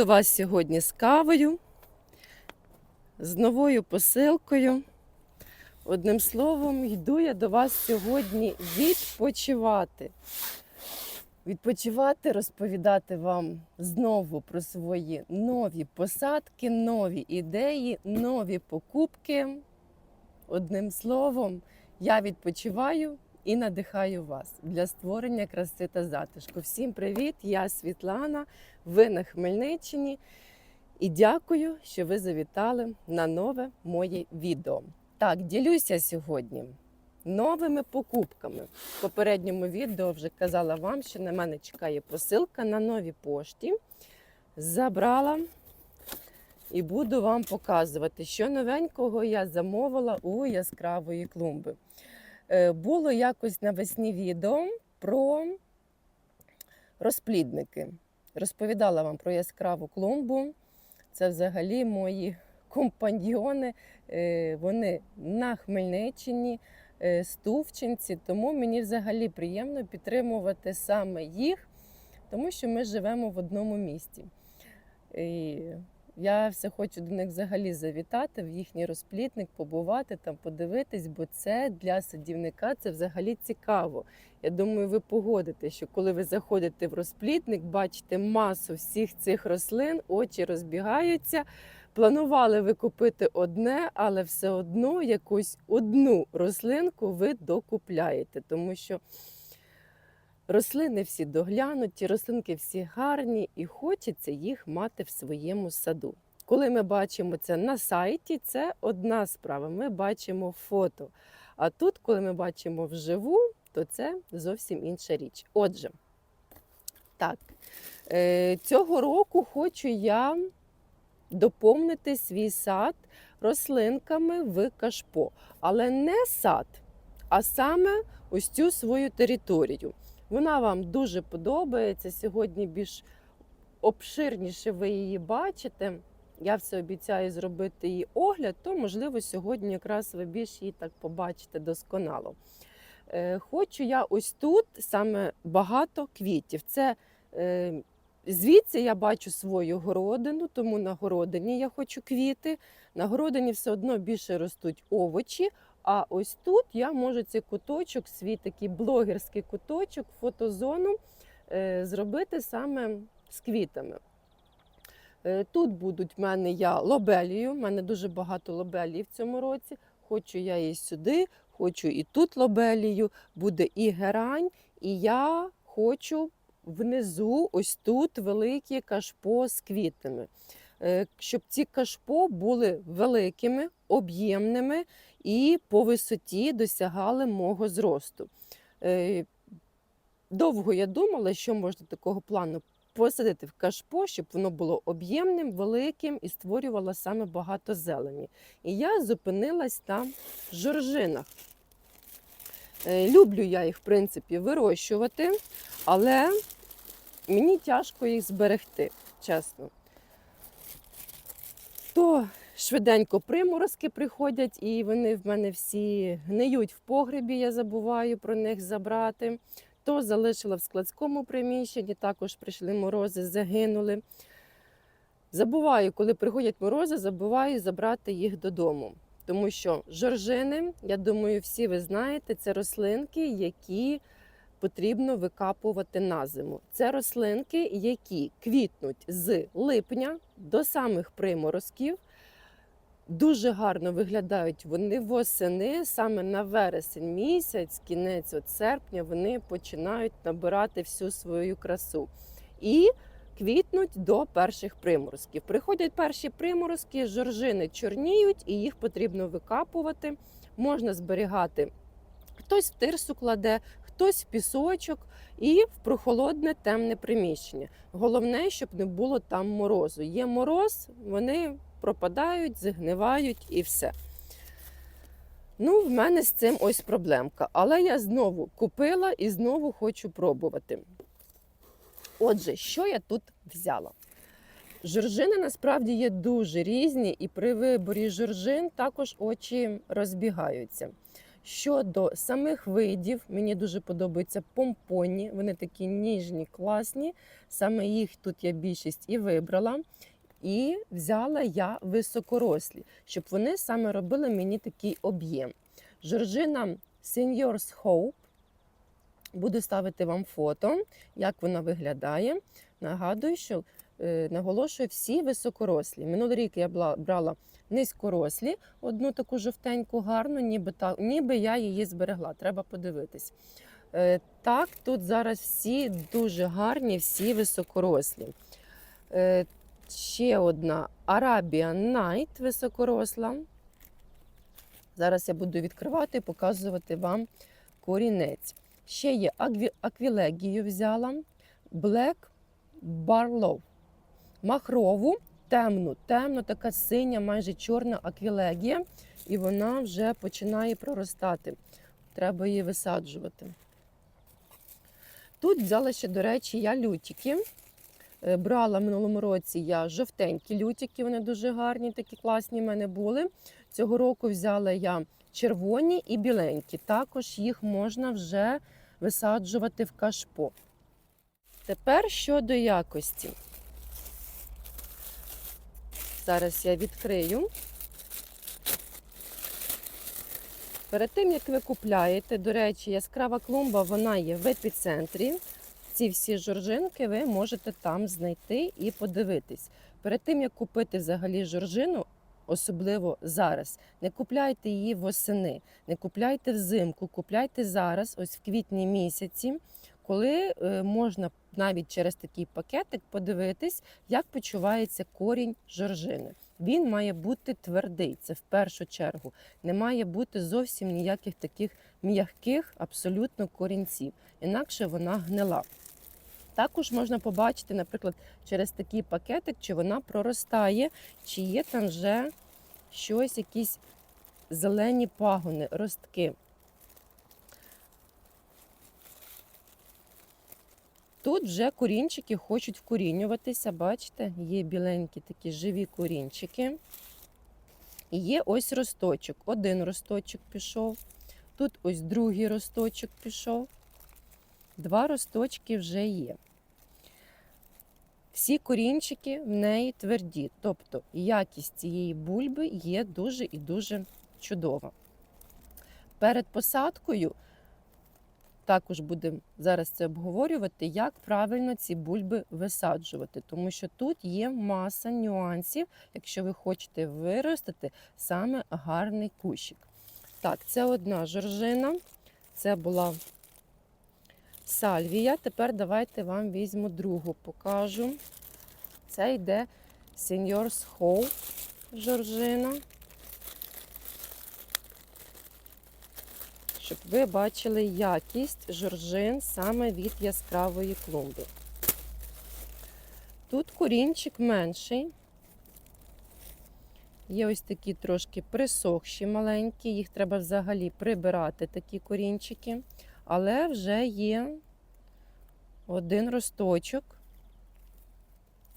До вас сьогодні з кавою, з новою посилкою. Одним словом, йду я до вас сьогодні відпочивати. Відпочивати, розповідати вам знову про свої нові посадки, нові ідеї, нові покупки. Одним словом, я відпочиваю і надихаю вас для створення краси та затишку. Всім привіт! Я Світлана, ви на Хмельниччині. І дякую, що ви завітали на нове моє відео. Так, ділюся сьогодні новими покупками. В попередньому відео вже казала вам, що на мене чекає посилка на новій пошті. Забрала і буду вам показувати, що новенького я замовила у яскравої клумби. Е, Було якось навесні відео про розплідники. Розповідала вам про яскраву клумбу. Це взагалі мої компаньйони. Е, Вони на Хмельниччині, е, стувчинці, тому мені взагалі приємно підтримувати саме їх, тому що ми живемо в одному місті. Я все хочу до них взагалі завітати в їхній розплітник, побувати там, подивитись, бо це для садівника це взагалі цікаво. Я думаю, ви погодите, що коли ви заходите в розплітник, бачите масу всіх цих рослин, очі розбігаються. Планували ви купити одне, але все одно якусь одну рослинку ви докупляєте, тому що рослини всі доглянуті, рослинки всі гарні, і хочеться їх мати в своєму саду. Коли ми бачимо це на сайті, це одна справа. Ми бачимо фото. А тут, коли ми бачимо вживу, то це зовсім інша річ. Отже, так, е, цього року хочу я доповнити свій сад рослинками в кашпо. Але не сад, а саме ось цю свою територію. Вона вам дуже подобається. Сьогодні більш обширніше ви її бачите. Я все обіцяю зробити її огляд, то, можливо, сьогодні якраз ви більш її так побачите досконало. Е, Хочу я ось тут саме багато квітів. Це е, Звідси я бачу свою городину, тому на городині я хочу квіти. На городині все одно більше ростуть овочі. А ось тут я можу цей куточок, свій такий блогерський куточок, фотозону е, зробити саме з квітами. Е, Тут будуть в мене я лобелію, в мене дуже багато лобелії в цьому році. Хочу я її сюди, хочу і тут лобелію, буде і герань, і я хочу внизу, ось тут великі кашпо з квітами. Е, Щоб ці кашпо були великими, об'ємними і по висоті досягали мого зросту. Е, Довго я думала, що можна такого плану посадити в кашпо, щоб воно було об'ємним, великим і створювало саме багато зелені. І я зупинилась на жоржинах. Е, Люблю я їх, в принципі, вирощувати, але мені тяжко їх зберегти, чесно. То швиденько приморозки приходять, і вони в мене всі гниють в погребі, я забуваю про них забрати. То залишила в складському приміщенні, також прийшли морози, загинули. Забуваю, коли приходять морози, забуваю забрати їх додому. Тому що жоржини, я думаю, всі ви знаєте, це рослинки, які потрібно викапувати на зиму. Це рослинки, які квітнуть з липня до самих приморозків. Дуже гарно виглядають вони восени, саме на вересень місяць, кінець от серпня, вони починають набирати всю свою красу. І квітнуть до перших приморозків. Приходять перші приморозки, жоржини чорніють, і їх потрібно викапувати. Можна зберігати. Хтось в тирсу кладе, хтось в пісочок і в прохолодне темне приміщення. Головне, щоб не було там морозу. Є мороз, вони пропадають, згнивають і все. Ну, в мене з цим ось проблемка. Але я знову купила і знову хочу пробувати. Отже, що я тут взяла? Жоржини насправді є дуже різні, і при виборі жоржин також очі розбігаються. Щодо самих видів, мені дуже подобаються помпонні, вони такі ніжні, класні. Саме їх тут я більшість і вибрала. І взяла я високорослі, щоб вони саме робили мені такий об'єм. Жоржина Seniors Hope. Буду ставити вам фото, як вона виглядає. Нагадую, що е, наголошую всі високорослі. Минулий рік я брала низькорослі, одну таку жовтеньку, гарну, ніби, та, ніби я її зберегла. Треба подивитись. Е, так, тут зараз всі дуже гарні, всі високорослі. Е, ще одна Arabian Night високоросла. Зараз я буду відкривати і показувати вам корінець. Ще є аквілегію взяла, Black Barlow. Махрову, темну, темно, така синя, майже чорна аквілегія, і вона вже починає проростати. Треба її висаджувати. Тут взяла ще, до речі, я лютики. Е, Брала в минулому році я жовтенькі лютики, вони дуже гарні, такі класні в мене були. Цього року взяла я червоні і біленькі. Також їх можна вже висаджувати в кашпо. Тепер щодо якості. Зараз я відкрию. Перед тим, як ви купляєте, до речі, яскрава клумба, вона є в епіцентрі. Ці всі жоржинки ви можете там знайти і подивитись. Перед тим, як купити взагалі жоржину, особливо зараз, не купляйте її восени, не купляйте взимку, купляйте зараз, ось в квітні місяці, коли е, можна навіть через такий пакетик подивитись, як почувається корінь жоржини. Він має бути твердий, це в першу чергу. Не має бути зовсім ніяких таких м'яких абсолютно корінців, інакше вона гнила. Також можна побачити, наприклад, через такий пакетик, чи вона проростає, чи є там вже щось, якісь зелені пагони, ростки. Тут вже корінчики хочуть вкорінюватися, бачите, є біленькі такі живі корінчики. І є ось росточок. Один росточок пішов. Тут ось другий росточок пішов. Два росточки вже є. Всі корінчики в неї тверді, тобто якість цієї бульби є дуже і дуже чудова. Перед посадкою також будемо зараз це обговорювати, як правильно ці бульби висаджувати, тому що тут є маса нюансів, якщо ви хочете виростити саме гарний кущик. Так, це одна жоржина, це була сальвія. Тепер давайте вам візьму другу, покажу. Це йде Seniors Hope жоржина. Щоб ви бачили якість жоржин саме від яскравої клумби. Тут корінчик менший. Є ось такі трошки присохші маленькі, їх треба взагалі прибирати, такі корінчики. Але вже є один росточок.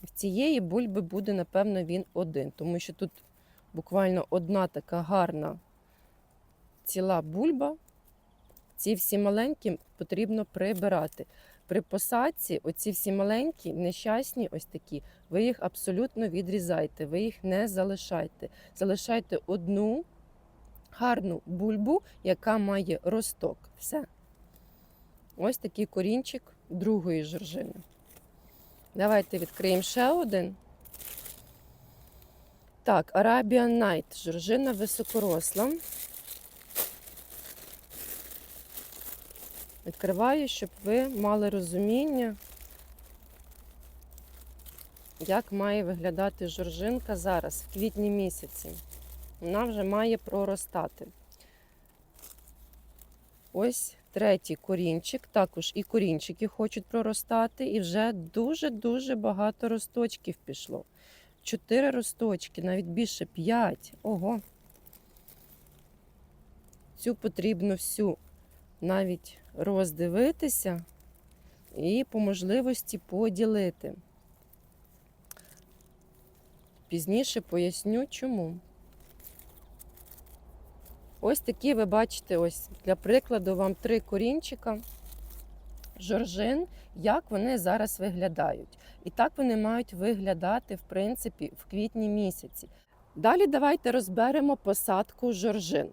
В цієї бульби буде, напевно, він один, тому що тут буквально одна така гарна ціла бульба. Ці всі маленькі потрібно прибирати. При посадці оці всі маленькі, нещасні, ось такі, ви їх абсолютно відрізайте, ви їх не залишайте. Залишайте одну гарну бульбу, яка має росток. Все. Ось такий корінчик другої жоржини. Давайте відкриємо ще один. Так, Arabian Night, жоржина високоросла. Відкриваю, щоб ви мали розуміння, як має виглядати жоржинка зараз, в квітні місяці. Вона вже має проростати. Ось третій корінчик. Також і корінчики хочуть проростати, і вже дуже-дуже багато росточків пішло. Чотири росточки, навіть більше п'ять. Ого. Цю потрібно всю навіть роздивитися і по можливості поділити. Пізніше поясню, чому. Ось такі ви бачите, ось для прикладу вам три корінчика жоржин, як вони зараз виглядають. І так вони мають виглядати, в принципі, в квітні місяці. Далі давайте розберемо посадку жоржин.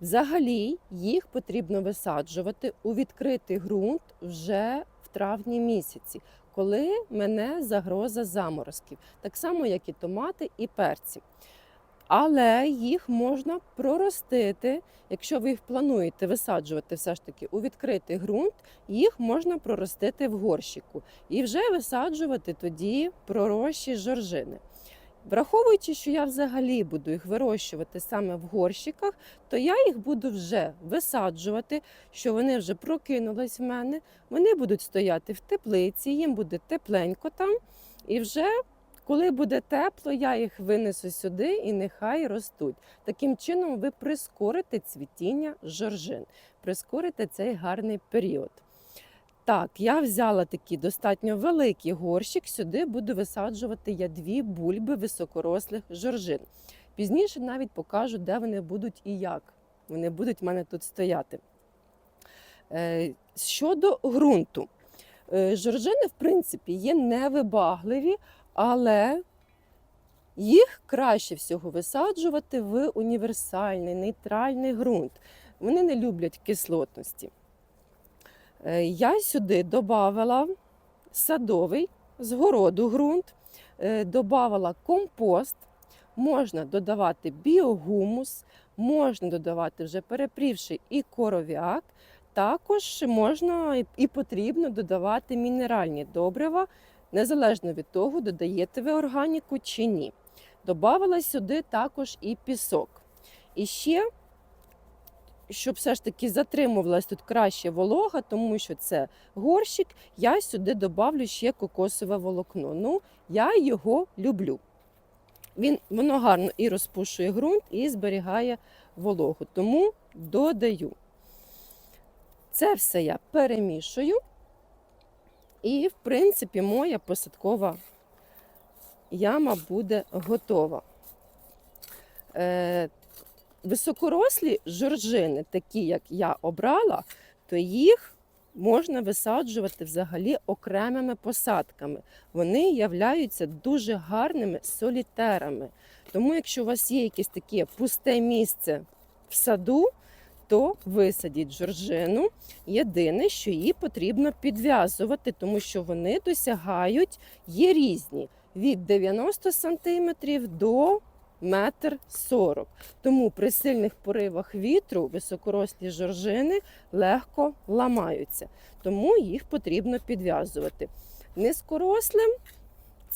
Взагалі їх потрібно висаджувати у відкритий ґрунт вже в травні місяці, коли мене загроза заморозків, так само, як і томати і перці. Але їх можна проростити, якщо ви їх плануєте висаджувати все ж таки у відкритий ґрунт, їх можна проростити в горщику і вже висаджувати тоді пророщі жоржини. Враховуючи, що я взагалі буду їх вирощувати саме в горщиках, то я їх буду вже висаджувати, що вони вже прокинулись в мене. Вони будуть стояти в теплиці, їм буде тепленько там. І вже коли буде тепло, я їх винесу сюди і нехай ростуть. Таким чином ви прискорите цвітіння жоржин, прискорите цей гарний період. Так, я взяла такий достатньо великий горщик. Сюди буду висаджувати я дві бульби високорослих жоржин. Пізніше навіть покажу, де вони будуть і як. Вони будуть в мене тут стояти. Е, Щодо ґрунту, Е, жоржини, в принципі, є невибагливі, але їх краще всього висаджувати в універсальний, нейтральний ґрунт. Вони не люблять кислотності. Е, Я сюди додавала садовий з городу ґрунт, додавала компост, можна додавати біогумус, можна додавати вже перепрівший і коров'як. Також можна і потрібно додавати мінеральні добрива, незалежно від того, додаєте ви органіку чи ні. Добавила сюди також і пісок. І ще щоб все ж таки затримувалась тут краще волога, тому що це горщик, я сюди добавлю ще кокосове волокно. Ну, я його люблю. Він, воно гарно і розпушує ґрунт, і зберігає вологу. Тому додаю. Це все я перемішую. І, в принципі, моя посадкова яма буде готова. Е, високорослі жоржини, такі як я обрала, то їх можна висаджувати взагалі окремими посадками. Вони являються дуже гарними солітерами. Тому, якщо у вас є якесь таке пусте місце в саду, то висадіть жоржину. Єдине, що її потрібно підв'язувати, тому що вони досягають, є різні від 90 см до метр сорок. Тому при сильних поривах вітру високорослі жоржини легко ламаються, тому їх потрібно підв'язувати. Низькорослим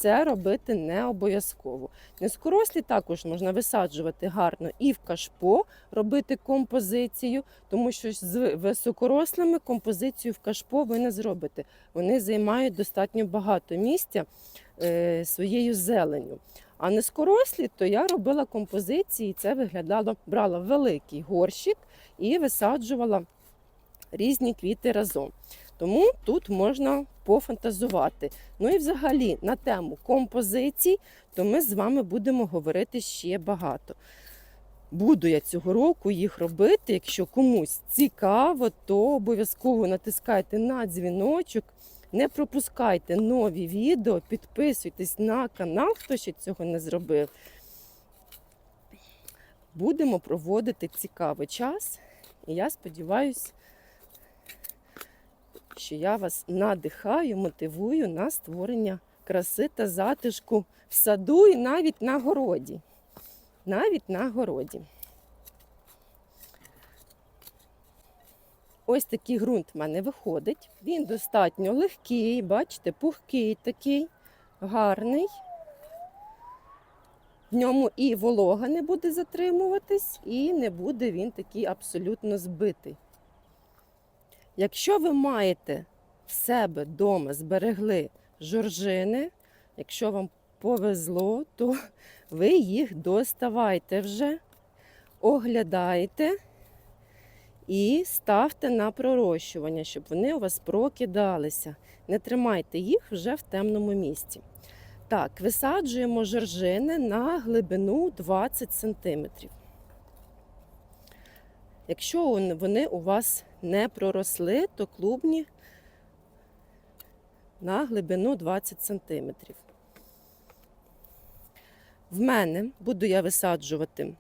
це робити не обов'язково. Низькорослі також можна висаджувати гарно і в кашпо, робити композицію, тому що з високорослими композицію в кашпо ви не зробите. Вони займають достатньо багато місця е, своєю зеленю. А низькорослі, то я робила композиції, і це виглядало, брала великий горщик і висаджувала різні квіти разом. Тому тут можна пофантазувати. Ну і взагалі на тему композицій, то ми з вами будемо говорити ще багато. Буду я цього року їх робити. Якщо комусь цікаво, то обов'язково натискайте на дзвіночок. Не пропускайте нові відео, підписуйтесь на канал, хто ще цього не зробив. Будемо проводити цікавий час. І я сподіваюся, що я вас надихаю, мотивую на створення краси та затишку в саду і навіть на городі. Навіть на городі. Ось такий ґрунт в мене виходить. Він достатньо легкий, бачите, пухкий такий, гарний. В ньому і волога не буде затримуватись, і не буде він такий абсолютно збитий. Якщо ви маєте в себе вдома зберегли жоржини, якщо вам повезло, то ви їх доставайте вже, оглядайте і ставте на пророщування, щоб вони у вас прокидалися. Не тримайте їх вже в темному місці. Так, висаджуємо жоржини на глибину 20 см. Якщо вони у вас не проросли, то клубні на глибину 20 см. В мене буду я висаджувати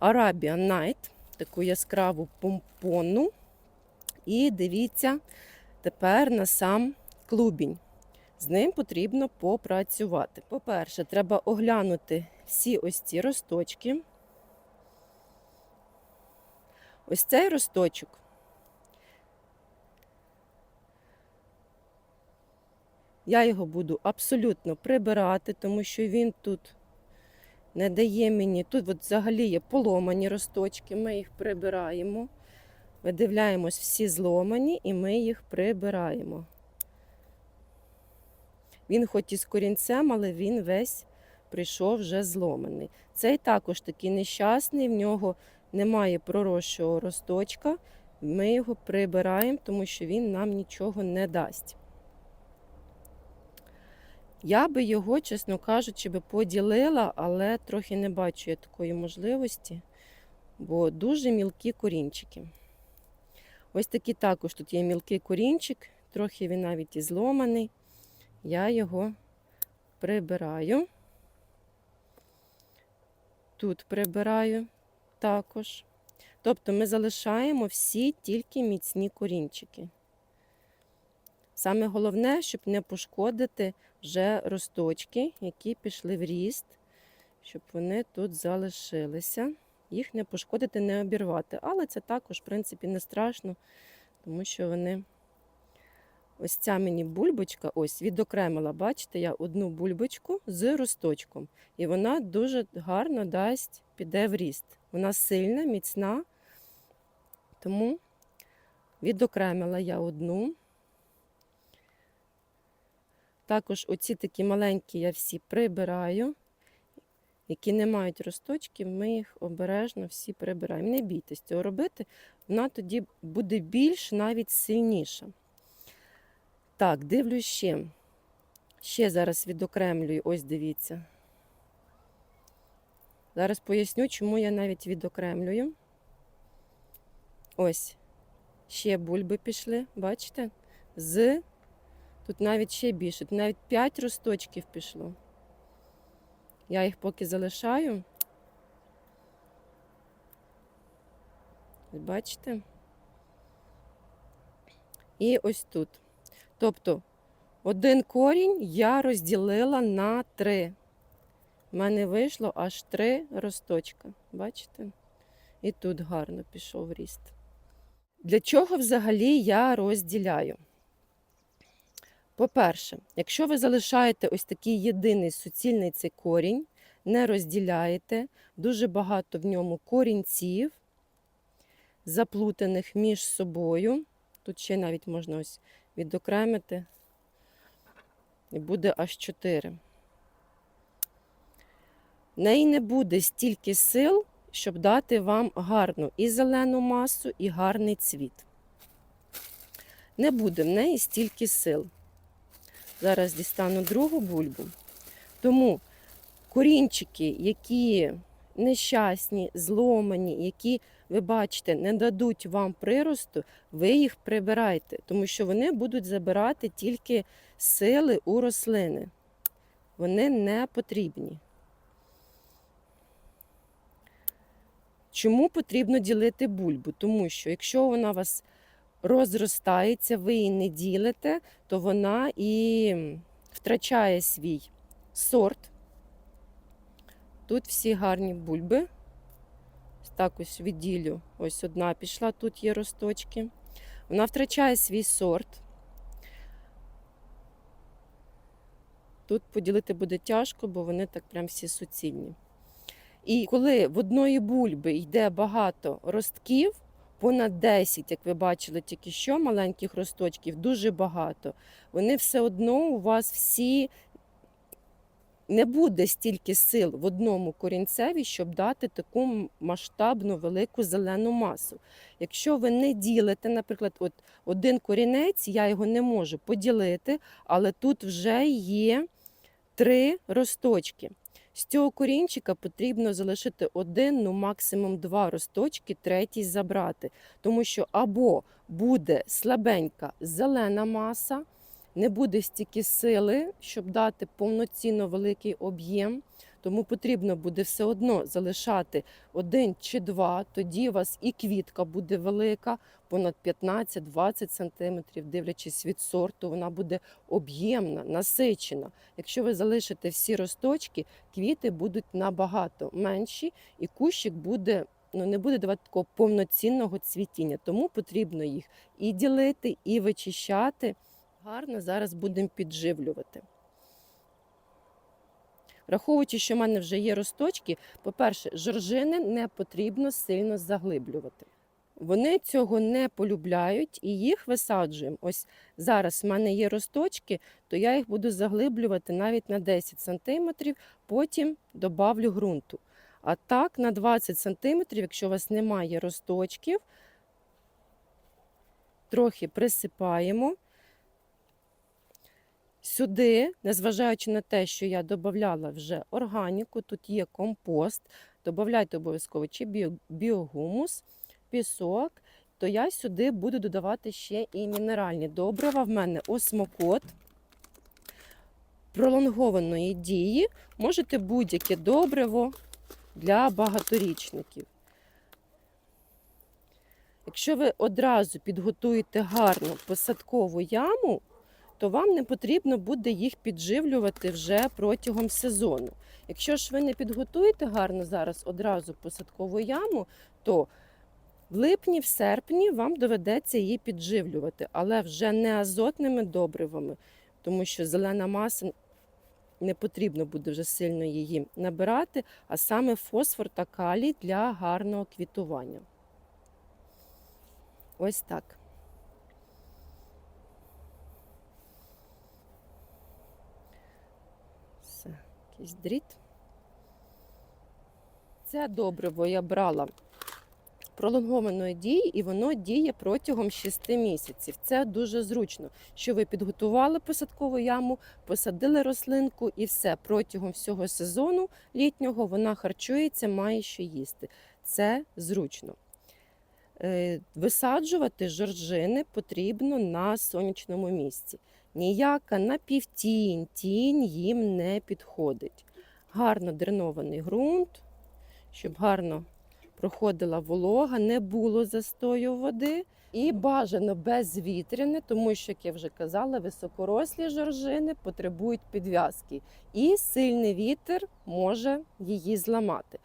Arabian Night, таку яскраву помпону. І дивіться тепер на сам клубінь. З ним потрібно попрацювати. По-перше, треба оглянути всі ось ці росточки. Ось цей росточок. Я його буду абсолютно прибирати, тому що він тут не дає мені. Тут от взагалі є поломані росточки, ми їх прибираємо. Видивляємось всі зломані і ми їх прибираємо. Він хоч і з корінцем, але він весь прийшов вже зломаний. Цей також такий нещасний, в нього немає проросшого росточка. Ми його прибираємо, тому що він нам нічого не дасть. Я би його, чесно кажучи, би поділила, але трохи не бачу я такої можливості, бо дуже мілкі корінчики. Ось такий також тут є мілкий корінчик, трохи він навіть і зломаний. Я його прибираю. Тут прибираю також. Тобто ми залишаємо всі тільки міцні корінчики. Саме головне, щоб не пошкодити вже росточки, які пішли в ріст, щоб вони тут залишилися. Їх не пошкодити, не обірвати. Але це також, в принципі, не страшно, тому що вони. Ось ця мені бульбочка, ось відокремила, бачите, я одну бульбочку з росточком. І вона дуже гарно дасть, піде в ріст. Вона сильна, міцна, тому відокремила я одну. Також оці такі маленькі я всі прибираю, які не мають росточків, ми їх обережно всі прибираємо. Не бійтесь цього робити, вона тоді буде більш навіть сильніша. Так, дивлюсь ще. Ще зараз відокремлюю, ось дивіться. Зараз поясню, чому я навіть відокремлюю. Ось. Ще бульби пішли, бачите? З. Тут навіть ще більше, тут навіть 5 росточків пішло. Я їх поки залишаю. Бачите? І ось тут. Тобто один корінь я розділила на три. У мене вийшло аж три росточка. Бачите? І тут гарно пішов ріст. Для чого взагалі я розділяю? По-перше, якщо ви залишаєте ось такий єдиний суцільний цей корінь, не розділяєте, дуже багато в ньому корінців, заплутаних між собою. Тут ще навіть можна ось відокремити, і буде аж 4. В неї не буде стільки сил, щоб дати вам гарну і зелену масу, і гарний цвіт. Не буде в неї стільки сил. Зараз дістану другу бульбу. Тому корінчики, які нещасні, зломані, які, ви бачите, не дадуть вам приросту, ви їх прибирайте, тому що вони будуть забирати тільки сили у рослини. Вони не потрібні. Чому потрібно ділити бульбу? Тому що якщо вона у вас розростається, ви її не ділите, то вона і втрачає свій сорт. Тут всі гарні бульби. Так ось відділю. Ось одна пішла, тут є росточки. Вона втрачає свій сорт. Тут поділити буде тяжко, бо вони так прям всі суцільні. І коли в одної бульби йде багато ростків, понад 10, як ви бачили тільки що, маленьких росточків, дуже багато, вони все одно у вас всі не буде стільки сил в одному корінцеві, щоб дати таку масштабну велику зелену масу. Якщо ви не ділите, наприклад, от один корінець, я його не можу поділити, але тут вже є три росточки. З цього корінчика потрібно залишити один, ну максимум два росточки, третій забрати. Тому що або буде слабенька зелена маса, не буде стільки сили, щоб дати повноцінно великий об'єм. Тому потрібно буде все одно залишати один чи два. Тоді у вас і квітка буде велика, понад 15-20 см, дивлячись від сорту, вона буде об'ємна, насичена. Якщо ви залишите всі росточки, квіти будуть набагато менші, і кущик буде. Ну, не буде давати такого повноцінного цвітіння, тому потрібно їх і ділити, і вичищати. Гарно зараз будемо підживлювати. Враховуючи, що в мене вже є росточки, по-перше, жоржини не потрібно сильно заглиблювати. Вони цього не полюбляють і їх висаджуємо. Ось зараз в мене є росточки, то я їх буду заглиблювати навіть на 10 см, потім добавлю ґрунту. А так, на 20 см, якщо у вас немає росточків, трохи присипаємо. Сюди, незважаючи на те, що я додавала вже органіку, тут є компост, додавайте обов'язково чи біогумус, пісок, то я сюди буду додавати ще і мінеральні добрива. В мене осмокот пролонгованої дії. Можете будь-яке добриво для багаторічників. Якщо ви одразу підготуєте гарну посадкову яму, то вам не потрібно буде їх підживлювати вже протягом сезону. Якщо ж ви не підготуєте гарно зараз одразу посадкову яму, то в липні, в серпні вам доведеться її підживлювати, але вже не азотними добривами, тому що зелена маса не потрібно буде вже сильно її набирати, а саме фосфор та калій для гарного квітування. Ось так. Все, якийсь дріт. Це добриво я брала пролонгованої дії, і воно діє протягом 6 місяців. Це дуже зручно, що ви підготували посадкову яму, посадили рослинку і все. Протягом всього сезону літнього вона харчується, має що їсти. Це зручно. Е, Висаджувати жоржини потрібно на сонячному місці. Ніяка напівтінь, тінь їм не підходить. Гарно дренований ґрунт, щоб гарно проходила волога, не було застою води. І бажано безвітряне, тому що, як я вже казала, високорослі жоржини потребують підв'язки. І сильний вітер може її зламати.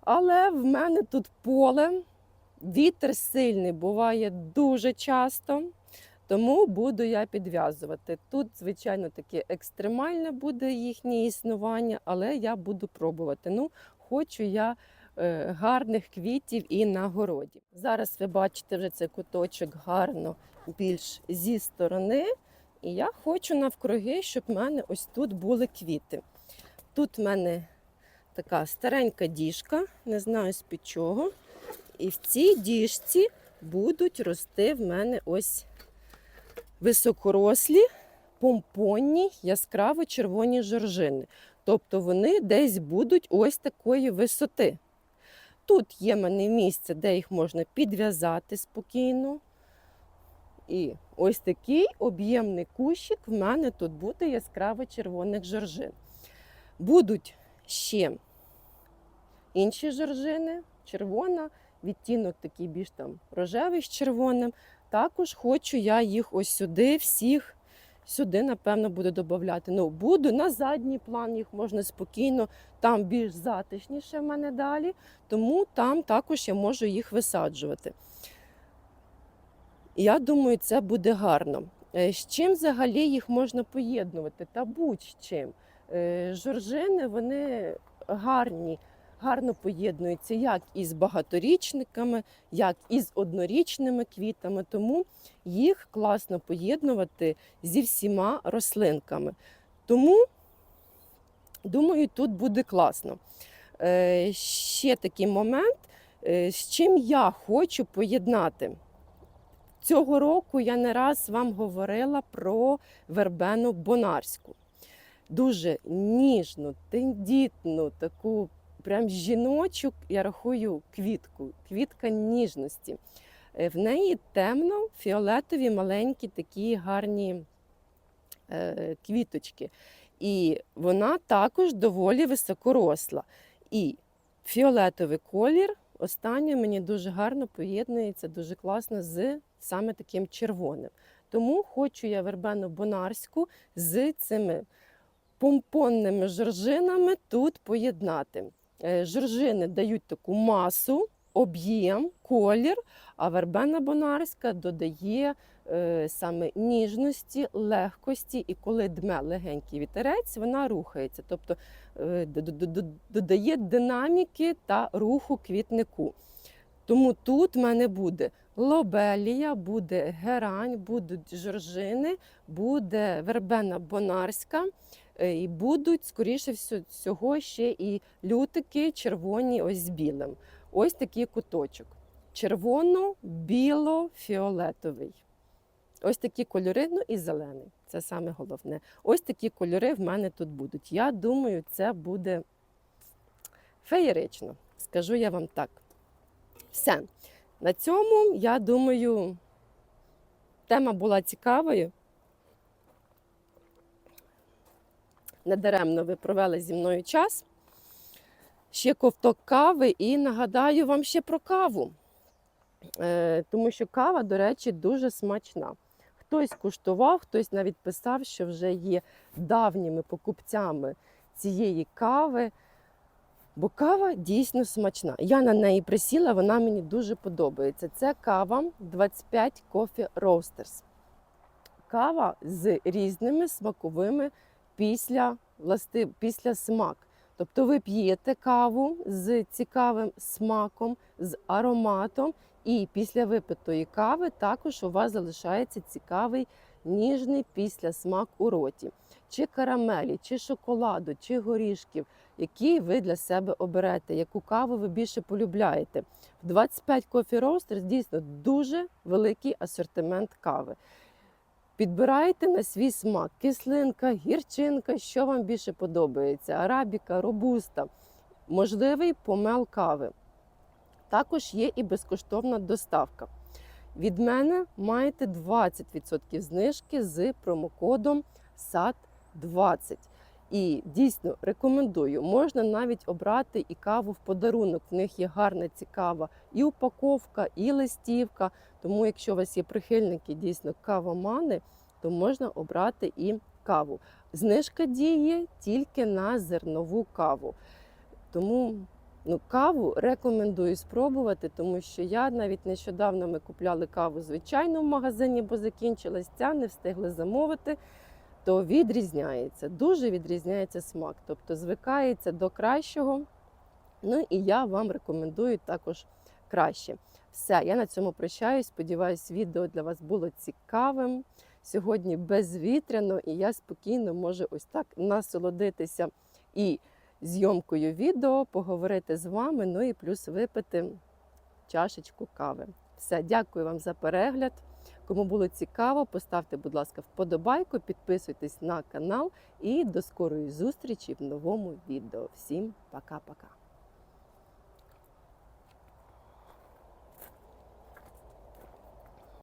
Але в мене тут поле, вітер сильний буває дуже часто. Тому буду я підв'язувати. Тут, звичайно, таке екстремальне буде їхнє існування, але я буду пробувати. Ну, хочу я е, гарних квітів і на городі. Зараз ви бачите вже цей куточок гарно більш зі сторони. І я хочу навкруги, щоб в мене ось тут були квіти. Тут в мене така старенька діжка, не знаю з під чого. І в цій діжці будуть рости в мене ось високорослі, помпонні, яскраво червоні жоржини. Тобто вони десь будуть ось такої висоти. Тут є мене місце, де їх можна підв'язати спокійно. І ось такий об'ємний кущик в мене тут буде яскраво червоних жоржин. Будуть ще інші жоржини, червона, відтінок такий більш там рожевий з червоним. Також хочу я їх ось сюди, всіх сюди, напевно, буду додати. Ну, буду на задній план, їх можна спокійно, там більш затишніше в мене далі, тому там також я можу їх висаджувати. Я думаю, це буде гарно. Е, З чим взагалі їх можна поєднувати? Та будь-чим. Е, Жоржини вони гарні, гарно поєднуються як із багаторічниками, як і з однорічними квітами. Тому їх класно поєднувати зі всіма рослинками. Тому, думаю, тут буде класно. Е, Ще такий момент, е, з чим я хочу поєднати. Цього року я не раз вам говорила про вербену бонарську. дуже ніжну, тендітну, таку прям жіночу, я рахую, квітку, квітка ніжності. Е, В неї темно-фіолетові маленькі такі гарні е, квіточки. І вона також доволі високоросла. І фіолетовий колір останнє мені дуже гарно поєднується, дуже класно з саме таким червоним. Тому хочу я вербену бонарську з цими помпонними жоржинами тут поєднати. Е, Жоржини дають таку масу, об'єм, колір, а вербена бонарська додає е, саме ніжності, легкості, і коли дме легенький вітерець, вона рухається, тобто е, додає динаміки та руху квітнику. Тому тут в мене буде лобелія, буде герань, будуть жоржини, буде вербена бонарська, і будуть, скоріше всього, ще і лютики червоні ось з білим. Ось такий куточок. Червоно-біло-фіолетовий. Ось такі кольори, ну і зелений. Це саме головне. Ось такі кольори в мене тут будуть. Я думаю, це буде феєрично. Скажу я вам так. Все. На цьому, я думаю, тема була цікавою. Недаремно ви провели зі мною час. Ще ковток кави і нагадаю вам ще про каву. Е, тому що кава, до речі, дуже смачна. Хтось куштував, хтось навіть писав, що вже є давніми покупцями цієї кави. Бо кава дійсно смачна. Я на неї присіла, вона мені дуже подобається. Це кава 25 Coffee Roasters. Кава з різними смаковими після, власти, після смак. Тобто ви п'єте каву з цікавим смаком, з ароматом, і після випитої кави також у вас залишається цікавий ніжний післясмак у роті. Чи карамелі, чи шоколаду, чи горішків, які ви для себе оберете, яку каву ви більше полюбляєте. В 25 Coffee Roasters дійсно дуже великий асортимент кави. Підбирайте на свій смак кислинка, гірчинка, що вам більше подобається, арабіка, робуста, можливий помел кави. Також є і безкоштовна доставка. Від мене маєте 20% знижки з промокодом SAT20. І дійсно рекомендую, можна навіть обрати і каву в подарунок. В них є гарна, цікава і упаковка, і листівка. Тому, якщо у вас є прихильники дійсно кавомани, то можна обрати і каву. Знижка діє тільки на зернову каву. Тому ну, каву рекомендую спробувати, тому що я навіть нещодавно ми купляли каву звичайно в магазині, бо закінчилась ця, не встигли замовити. То відрізняється, дуже відрізняється смак, тобто звикається до кращого. Ну і я вам рекомендую також краще. Все, я на цьому прощаюсь. Сподіваюсь, відео для вас було цікавим. Сьогодні безвітряно, і я спокійно можу ось так насолодитися і зйомкою відео, поговорити з вами, ну і плюс випити чашечку кави. Все, дякую вам за перегляд. Кому було цікаво, поставте, будь ласка, вподобайку, підписуйтесь на канал і до скорої зустрічі в новому відео. Всім пока-пока.